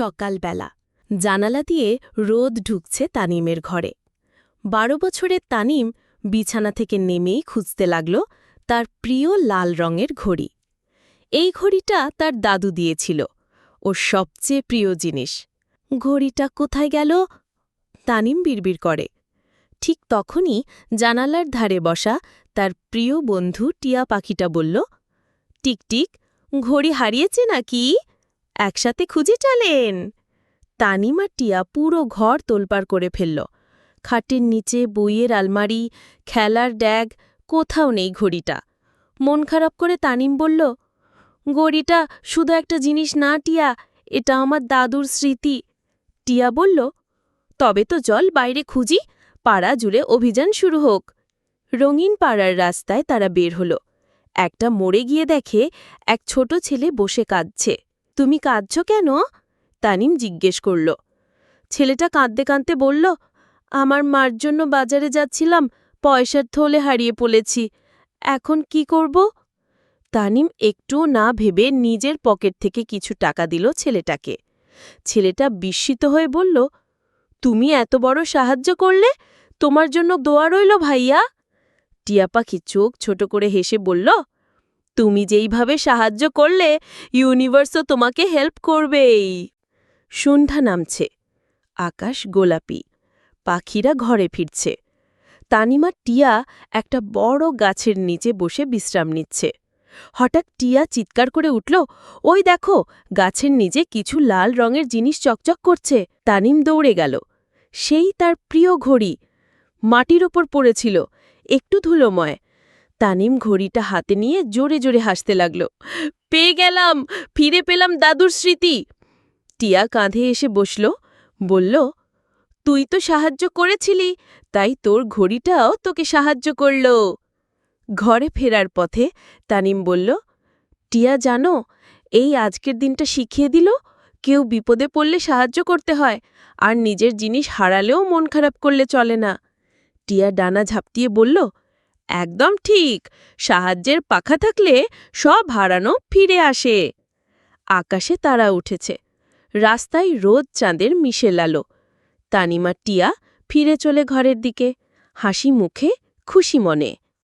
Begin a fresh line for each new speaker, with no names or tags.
সকালবেলা। জানালা দিয়ে রোদ ঢুকছে তানিমের ঘরে। বারো বছরের তানিম বিছানা থেকে নেমেই খুঁজতে লাগল তার প্রিয় লাল রঙের ঘড়ি। এই ঘড়িটা তার দাদু দিয়েছিল, ওর সবচেয়ে প্রিয় জিনিস। ঘড়িটা কোথায় গেল? তানিম বিড়বিড় করে। ঠিক তখনই জানালার ধারে বসা তার প্রিয় বন্ধু টিয়া পাখিটা বলল টিকটিক ঘড়ি হারিয়েছে নাকি? একসাথে খুঁজে চালেন। তানিম টিয়া পুরো ঘর তোলপাড় করে ফেলল। খাটের নিচে বইয়ের আলমারি, খেলার ড্যাগ, কোথাও নেই ঘড়িটা। মন খারাপ করে তানিম বলল, ঘড়িটা শুধু একটা জিনিস না টিয়া, এটা আমার দাদুর স্মৃতি। টিয়া বলল, তবে তো জল বাইরে খুঁজি, পাড়া জুড়ে অভিযান শুরু হোক। রঙিন পাড়ার রাস্তায় তারা বের হল। একটা মোড়ে গিয়ে দেখে এক ছোট ছেলে বসে কাঁদছে। তুমি কাঁদছ কেন? তানিম জিজ্ঞেস করল। ছেলেটা কাঁদতে কাঁদতে বলল, আমার মার জন্য বাজারে যাচ্ছিলাম, পয়সার থলে হারিয়ে পড়েছি, এখন কি করব? তানিম একটুও না ভেবে নিজের পকেট থেকে কিছু টাকা দিল ছেলেটাকে। ছেলেটা বিস্মিত হয়ে বলল, তুমি এত বড় সাহায্য করলে? তোমার জন্য দোয়া রইল ভাইয়া? টিয়া পাখি চোখ ছোট করে হেসে বলল তুমি যেইভাবে সাহায্য করলে ইউনিভার্সও তোমাকে হেল্প করবেই। সন্ধ্যা নামছে। আকাশ গোলাপি। পাখিরা ঘরে ফিরছে। তানিমা টিয়া একটা বড় গাছের নিচে বসে বিশ্রাম নিচ্ছে। হঠাৎ টিয়া চিৎকার করে উঠল, ওই দেখো, গাছের নিচে কিছু লাল রঙের জিনিস চকচক করছে। তানিম দৌড়ে গেল। সেই তার প্রিয় ঘড়ি। মাটির ওপর পড়েছিল। একটু ধুলোময়। তানিম ঘড়িটা হাতে নিয়ে জোরে জোরে হাসতে লাগল। পেয়ে গেলাম, ফিরে পেলাম দাদুর স্মৃতি। টিয়া কাঁধে এসে বসল, বলল, তুই তো সাহায্য করেছিলি, তাই তোর ঘড়িটাও তোকে সাহায্য করল। ঘরে ফেরার পথে তানিম বলল, টিয়া জানো, এই আজকের দিনটা শিখিয়ে দিল, কেউ বিপদে পড়লে সাহায্য করতে হয়, আর নিজের জিনিস হারালেও মন খারাপ করলে চলে না। টিয়া ডানা ঝাপটিয়ে বলল একদম ঠিক। সাহায্যের পাখা থাকলে সব হারানো ফিরে আসে। আকাশে তারা উঠেছে। রাস্তায় রোদ চাঁদের মিশে লালো তানিমা টিয়া ফিরে চলে ঘরের দিকে। হাসি মুখে, খুশি মনে।